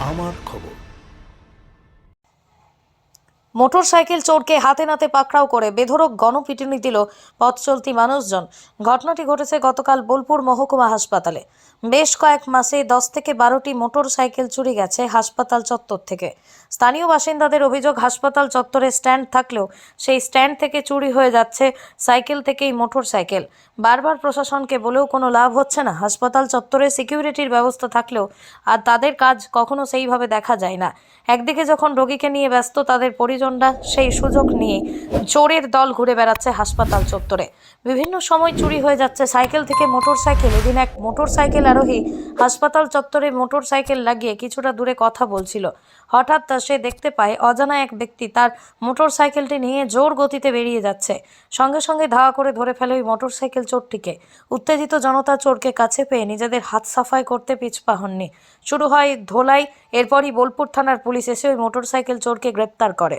আমার খবর। Motor cycle চোরকে হাতে নাতে পাকড়াও করে বেধড়ক গণপিটুনি দিল পথ চলতি মানুষজন। ঘটনাটি ঘটেছে গতকাল বোলপুর মহকুমা হাসপাতালে। বেশ কয়েক মাসে দশ থেকে বারোটি মোটর সাইকেল চুরি গেছে হাসপাতাল চত্বর থেকে। স্থানীয় বাসিন্দাদের অভিযোগ, হাসপাতাল চত্বরে স্ট্যান্ড থাকলেও সেই স্ট্যান্ড থেকে চুরি হয়ে যাচ্ছে সাইকেল থেকেই মোটর সাইকেল বারবার প্রশাসনকে বলেও কোনো লাভ হচ্ছে না। হাসপাতাল চত্বরে সিকিউরিটির ব্যবস্থা থাকলেও আর তাদের কাজ কখনো সেইভাবে দেখা যায় না। একদিকে যখন রোগীকে নিয়ে ব্যস্ত, তাদের পরিজনরা সেই সুযোগ নিয়ে চোরের দল ঘুরে বেড়াচ্ছে হাসপাতাল চত্বরে। বিভিন্ন সময় চুরি হয়ে যাচ্ছে সাইকেল থেকে মোটর সাইকেল এদিন এক মোটর সাইকেল আরোহী হাসপাতাল চত্বরে মোটর সাইকেল লাগিয়ে কিছুটা দূরে কথা বলছিল। হঠাৎ সে দেখতে পায় অজানা এক ব্যক্তি তার মোটর সাইকেলটি নিয়ে জোর গতিতে বেরিয়ে যাচ্ছে। সঙ্গে সঙ্গে ধাওয়া করে ধরে ফেলে ওই মোটর সাইকেল চোরটিকে। উত্তেজিত জনতা চোরকে কাছে পেয়ে নিজেদের হাত সাফাই করতে পিছপা হননি। শুরু হয় ধোলাই, এরপরই বোলপুর থানার পুলিশ এসে ওই মোটর সাইকেল চোরকে গ্রেপ্তার করে।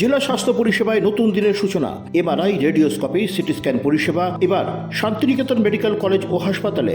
জেলা স্বাস্থ্য পরিষেবায় নতুন দিনের সূচনা, এমআরআই, রেডিওস্কোপি সিটি স্ক্যান পরিষেবা, এবার শান্তিনিকেতন মেডিকেল কলেজ ও হাসপাতালে।